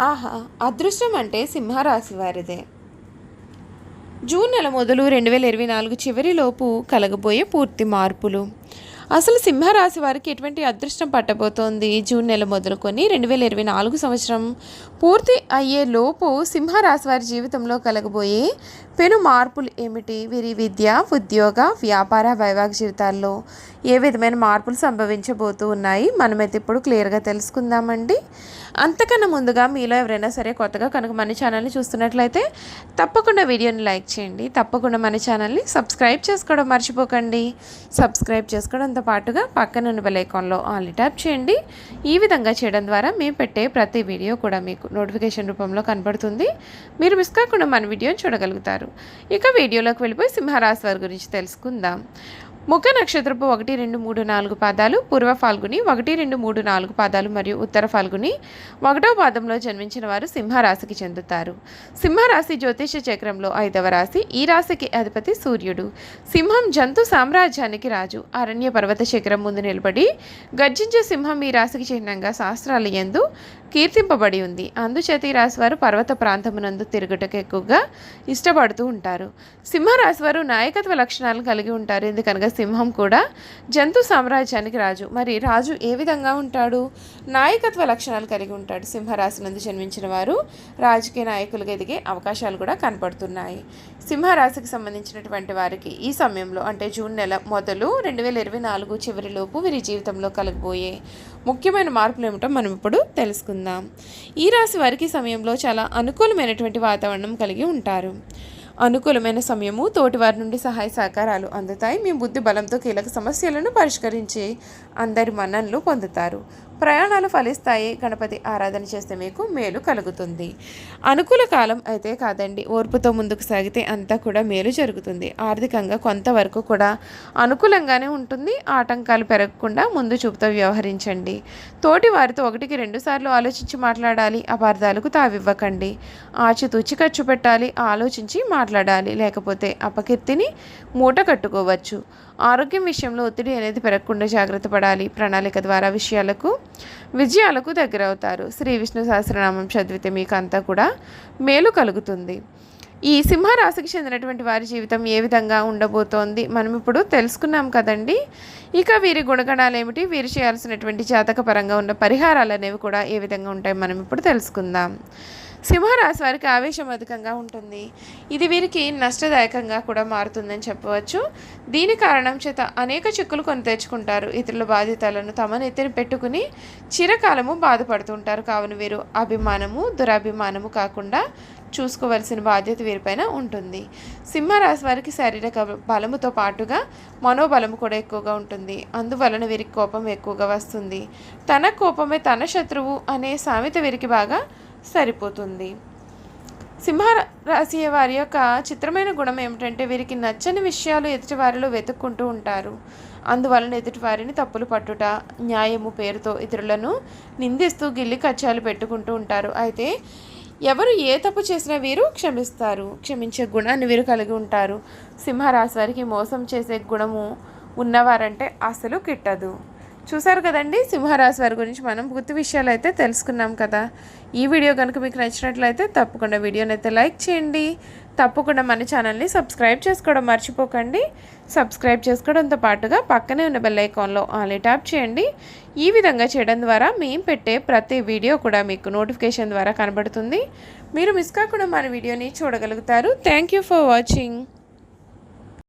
ఆహా అదృష్టం అంటే సింహరాశి వారిదే. జూన్ నెల మొదలు రెండు వేల ఇరవై నాలుగు చివరిలోపు కలగబోయే పూర్తి మార్పులు. అసలు సింహరాశి వారికి ఎటువంటి అదృష్టం పట్టబోతోంది? జూన్ నెల మొదలుకొని రెండు వేల ఇరవై నాలుగు సంవత్సరం పూర్తి అయ్యే లోపు సింహరాశి వారి జీవితంలో కలగబోయే పెను మార్పులు ఏమిటి? వీరి విద్య ఉద్యోగ వ్యాపార వైవాహిక జీవితాల్లో ఏ విధమైన మార్పులు సంభవించబోతూ ఉన్నాయి? మనమైతే ఇప్పుడు క్లియర్గా తెలుసుకుందామండి. అంతకన్నా ముందుగా మీలో ఎవరైనా సరే కొత్తగా కనుక మన ఛానల్ని చూస్తున్నట్లయితే తప్పకుండా వీడియోని లైక్ చేయండి. తప్పకుండా మన ఛానల్ని సబ్స్క్రైబ్ చేసుకోవడం మర్చిపోకండి. సబ్స్క్రైబ్ చేసుకోవడం చేసుకోవడంతో పాటుగా పక్కన ఉన్న ఆల్ని ఆల్ ట్యాప్ చేయండి. ఈ విధంగా చేయడం ద్వారా మేము పెట్టే ప్రతి వీడియో కూడా మీకు నోటిఫికేషన్ రూపంలో కనబడుతుంది. మీరు మిస్ కాకుండా మన వీడియోని చూడగలుగుతారు. ఇక వీడియోలోకి వెళ్ళిపోయి సింహరాశి వారి గురించి తెలుసుకుందాం. ముఖ నక్షత్రపు ఒకటి రెండు మూడు నాలుగు పాదాలు పూర్వ ఫాల్గుని ఒకటి రెండు మూడు నాలుగు పాదాలు మరియు ఉత్తర ఫాల్గుని ఒకటో పాదంలో జన్మించిన వారు సింహరాశికి చెందుతారు. సింహరాశి జ్యోతిష చక్రంలో ఐదవ రాశి ఈ రాశికి అధిపతి సూర్యుడు. సింహం జంతు సామ్రాజ్యానికి రాజు. అరణ్య పర్వత శిఖరం ముందు నిలబడి గర్జించే సింహం ఈ రాశికి చిహ్నంగా శాస్త్రాల ఎందు కీర్తింపబడి ఉంది. అందుచేత ఈ రాశి వారు పర్వత ప్రాంతమునందు తిరుగుటకు ఎక్కువగా ఇష్టపడుతూ ఉంటారు. సింహరాశి వారు నాయకత్వ లక్షణాలను కలిగి ఉంటారు. ఎందుకనగా సింహం కూడా జంతు సామ్రాజ్యానికి రాజు. మరి రాజు ఏ విధంగా ఉంటాడు? నాయకత్వ లక్షణాలు కలిగి ఉంటాడు. సింహరాశి నందు జన్మించిన వారు రాజకీయ నాయకులుగా ఎదిగే అవకాశాలు కూడా కనపడుతున్నాయి. సింహరాశికి సంబంధించినటువంటి వారికి ఈ సమయంలో అంటే జూన్ నెల మొదలు రెండు వేల ఇరవై నాలుగు చివరిలోపు వీరి జీవితంలో కలగబోయే ముఖ్యమైన మార్పులు ఏమిటో మనం ఇప్పుడు తెలుసుకుందాం. ఈ రాశి వారికి సమయంలో చాలా అనుకూలమైనటువంటి వాతావరణం కలిగి ఉంటారు. అనుకూలమైన సమయము తోటివారి నుండి సహాయ సహకారాలు అందుతాయి. మీ బుద్ధి బలంతో కీలక సమస్యలను పరిష్కరించి అందరి మన్ననలు పొందుతారు. ప్రయాణాలు ఫలిస్తాయి. గణపతి ఆరాధన చేస్తే మీకు మేలు కలుగుతుంది. అనుకూల కాలం అయితే కాదండి. ఓర్పుతో ముందుకు సాగితే అంతా కూడా మేలు జరుగుతుంది. ఆర్థికంగా కొంతవరకు కూడా అనుకూలంగానే ఉంటుంది. ఆటంకాలు పెరగకుండా ముందు చూపుతో వ్యవహరించండి. తోటి వారితో ఒకటికి రెండు సార్లు ఆలోచించి మాట్లాడాలి. అపార్థాలకు తావివ్వకండి. ఆచితూచి ఖర్చు పెట్టాలి. ఆలోచించి మాట్లాడాలి. లేకపోతే అపకీర్తిని మూట కట్టుకోవచ్చు. ఆరోగ్యం విషయంలో ఒత్తిడి అనేది పెరగకుండా జాగ్రత్త పడాలి. ప్రణాళిక ద్వారా విషయాలకు విజయాలకు దగ్గరవుతారు. శ్రీ విష్ణు సహస్రనామం చదివితే మీకు అంతా కూడా మేలు కలుగుతుంది. ఈ సింహరాశికి చెందినటువంటి వారి జీవితం ఏ విధంగా ఉండబోతోంది? మనం ఇప్పుడు తెలుసుకున్నాం కదండి. ఇక వీరి గుణగణాలు ఏమిటి? వీరు చేయాల్సినటువంటి జాతక పరంగా ఉన్న పరిహారాలు అనేవి కూడా ఏ విధంగా ఉంటాయి? మనం ఇప్పుడు తెలుసుకుందాం. సింహరాశి వారికి ఆవేశం అధికంగా ఉంటుంది. ఇది వీరికి నష్టదాయకంగా కూడా మారుతుందని చెప్పవచ్చు. దీని కారణం చేత అనేక చిక్కులు కొని తెచ్చుకుంటారు. ఇతరుల బాధ్యతలను తమ నెత్తిన పెట్టుకుని చిరకాలము బాధపడుతుంటారు. కావున వీరు అభిమానము దురాభిమానము కాకుండా చూసుకోవలసిన బాధ్యత వీరిపైన ఉంటుంది. సింహరాశి వారికి శారీరక బలముతో పాటుగా మనోబలము కూడా ఎక్కువగా ఉంటుంది. అందువలన వీరికి కోపం ఎక్కువగా వస్తుంది. తన కోపమే తన శత్రువు అనే సామెత వీరికి బాగా సరిపోతుంది. సింహరాశి వారి యొక్క చిత్రమైన గుణం ఏమిటంటే వీరికి నచ్చని విషయాలు ఎదుటివారిలో వెతుక్కుంటూ ఉంటారు. అందువలన ఎదుటివారిని తప్పులు పట్టుట న్యాయము పేరుతో ఇతరులను నిందిస్తూ గిల్లి కచ్చాలు పెట్టుకుంటూ ఉంటారు. అయితే ఎవరు ఏ తప్పు చేసినా వీరు క్షమిస్తారు. క్షమించే గుణాన్ని వీరు కలిగి ఉంటారు. సింహరాశి వారికి మోసం చేసే గుణము ఉన్నవారంటే అసలు కిట్టదు. చూసారు కదండి సింహరాశి వారి గురించి మనం పూర్తి విషయాలు అయితే తెలుసుకున్నాం కదా. ఈ వీడియో కనుక మీకు నచ్చినట్లయితే తప్పకుండా వీడియోని అయితే లైక్ చేయండి. తప్పకుండా మన ఛానల్ని సబ్స్క్రైబ్ చేసుకోవడం మర్చిపోకండి. సబ్స్క్రైబ్ చేసుకోవడంతో పాటుగా పక్కనే ఉన్న బెల్ ఐకాన్లో ఆన్లీ ట్యాప్ చేయండి. ఈ విధంగా చేయడం ద్వారా మేము పెట్టే ప్రతి వీడియో కూడా మీకు నోటిఫికేషన్ ద్వారా కనబడుతుంది. మీరు మిస్ కాకుండా మన వీడియోని చూడగలుగుతారు. Thank you for watching.